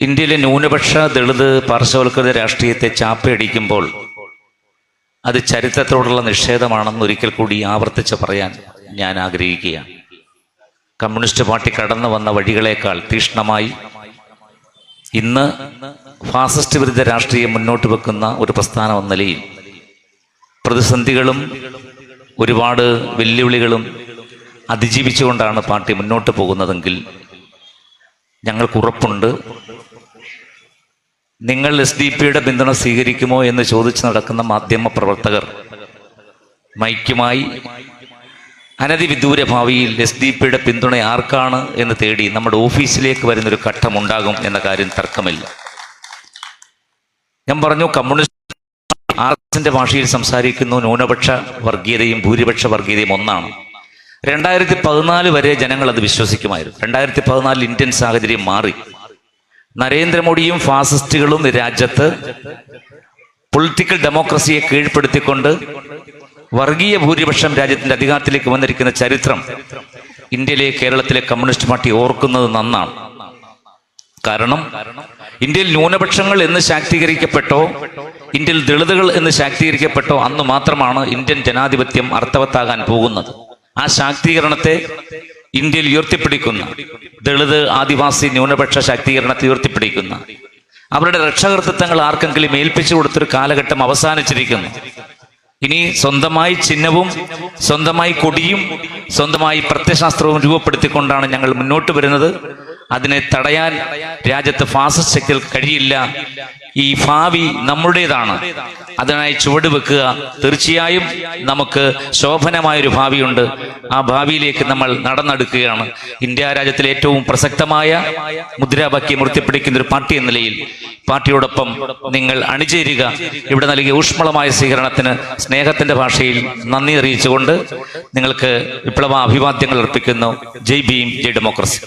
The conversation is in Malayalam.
ഇന്ത്യയിലെ ന്യൂനപക്ഷ ദളിത് പാർശ്വവൽക്കൃത രാഷ്ട്രീയത്തെ ചാപ്പയടിക്കുമ്പോൾ അത് ചരിത്രത്തോടുള്ള നിഷേധമാണെന്ന് ഒരിക്കൽ കൂടി ആവർത്തിച്ച് പറയാൻ ഞാൻ ആഗ്രഹിക്കുകയാണ്. കമ്മ്യൂണിസ്റ്റ് പാർട്ടി കടന്നു വന്ന വഴികളേക്കാൾ തീഷ്ണമായി ഇന്ന് ഫാസിസ്റ്റ് വിരുദ്ധ രാഷ്ട്രീയം മുന്നോട്ട് വെക്കുന്ന ഒരു പ്രസ്ഥാനം എന്ന നിലയിൽ പ്രതിസന്ധികളും ഒരുപാട് വെല്ലുവിളികളും അതിജീവിച്ചുകൊണ്ടാണ് പാർട്ടി മുന്നോട്ട് പോകുന്നതെങ്കിൽ ഞങ്ങൾക്ക് ഉറപ്പുണ്ട്. നിങ്ങൾ എസ് ഡി പിയുടെ പിന്തുണ സ്വീകരിക്കുമോ എന്ന് ചോദിച്ചു നടക്കുന്ന മാധ്യമ പ്രവർത്തകർ മൈക്കുമായി അനധിവിദൂര ഭാവിയിൽ എസ് ഡി പിയുടെ പിന്തുണ ആർക്കാണ് എന്ന് തേടി നമ്മുടെ ഓഫീസിലേക്ക് വരുന്നൊരു ഘട്ടമുണ്ടാകും എന്ന കാര്യം തർക്കമില്ല. ഞാൻ പറഞ്ഞു കമ്മ്യൂണിസ്റ്റ് ആർ എസിന്റെ ഭാഷയിൽ സംസാരിക്കുന്നു. ന്യൂനപക്ഷ വർഗീയതയും ഭൂരിപക്ഷ വർഗീയതയും ഒന്നാണ്. രണ്ടായിരത്തി പതിനാല് വരെ ജനങ്ങൾ അത് വിശ്വസിക്കുമായിരുന്നു. രണ്ടായിരത്തി പതിനാലിൽ ഇന്ത്യൻ സാഹചര്യം മാറി. നരേന്ദ്രമോദിയും ഫാസിസ്റ്റുകളും രാജ്യത്ത് പൊളിറ്റിക്കൽ ഡെമോക്രസിയെ കീഴ്പ്പെടുത്തിക്കൊണ്ട് വർഗീയ ഭൂരിപക്ഷം രാജ്യത്തിന്റെ അധികാരത്തിലേക്ക് വന്നിരിക്കുന്ന ചരിത്രം ഇന്ത്യയിലെ കേരളത്തിലെ കമ്മ്യൂണിസ്റ്റ് പാർട്ടി ഓർക്കുന്നത് നന്നാണ്. കാരണം ഇന്ത്യയിൽ ന്യൂനപക്ഷങ്ങൾ എന്ന് ശാക്തീകരിക്കപ്പെട്ടോ ഇന്ത്യയിൽ ദളിതുകൾ എന്ന് ശാക്തീകരിക്കപ്പെട്ടോ അന്ന് മാത്രമാണ് ഇന്ത്യൻ ജനാധിപത്യം അർത്ഥവത്താകാൻ പോകുന്നത്. ആ ശാക്തീകരണത്തെ ഇന്ത്യയിൽ ഉയർത്തിപ്പിടിക്കുന്ന ദളിത് ആദിവാസി ന്യൂനപക്ഷ ശാക്തീകരണത്തെ ഉയർത്തിപ്പിടിക്കുന്ന അവരുടെ രക്ഷകർത്തൃത്വങ്ങൾ ആർക്കെങ്കിലും ഏൽപ്പിച്ചു കൊടുത്തൊരു കാലഘട്ടം അവസാനിച്ചിരിക്കുന്നു. ഇനി സ്വന്തമായി ചിഹ്നവും സ്വന്തമായി കൊടിയും സ്വന്തമായി പ്രത്യശാസ്ത്രവും രൂപപ്പെടുത്തിക്കൊണ്ടാണ് ഞങ്ങൾ മുന്നോട്ട് വരുന്നത്. അതിനെ തടയാൻ രാജ്യത്ത് ഫാസിസ്റ്റ് ശക്തികൾക്ക് കഴിയില്ല. ഈ ഭാവി നമ്മുടേതാണ് അതിനായി ചുവട് വെക്കുക. തീർച്ചയായും നമുക്ക് ശോഭനമായൊരു ഭാവിയുണ്ട്. ആ ഭാവിയിലേക്ക് നമ്മൾ നടന്നെടുക്കുകയാണ്. ഇന്ത്യ രാജ്യത്തിലെ ഏറ്റവും പ്രസക്തമായ മുദ്രാവാക്യം ഉയർത്തിപ്പിടിക്കുന്ന ഒരു പാർട്ടി എന്ന നിലയിൽ പാർട്ടിയോടൊപ്പം നിങ്ങൾ അണിചേരുക. ഇവിടെ നൽകിയ ഊഷ്മളമായ സ്വീകരണത്തിന് സ്നേഹത്തിന്റെ ഭാഷയിൽ നന്ദി അറിയിച്ചുകൊണ്ട് നിങ്ങൾക്ക് വിപ്ലവ അഭിവാദ്യങ്ങൾ അർപ്പിക്കുന്നു. ജയ് ഭീം ജയ് ഡെമോക്രസി.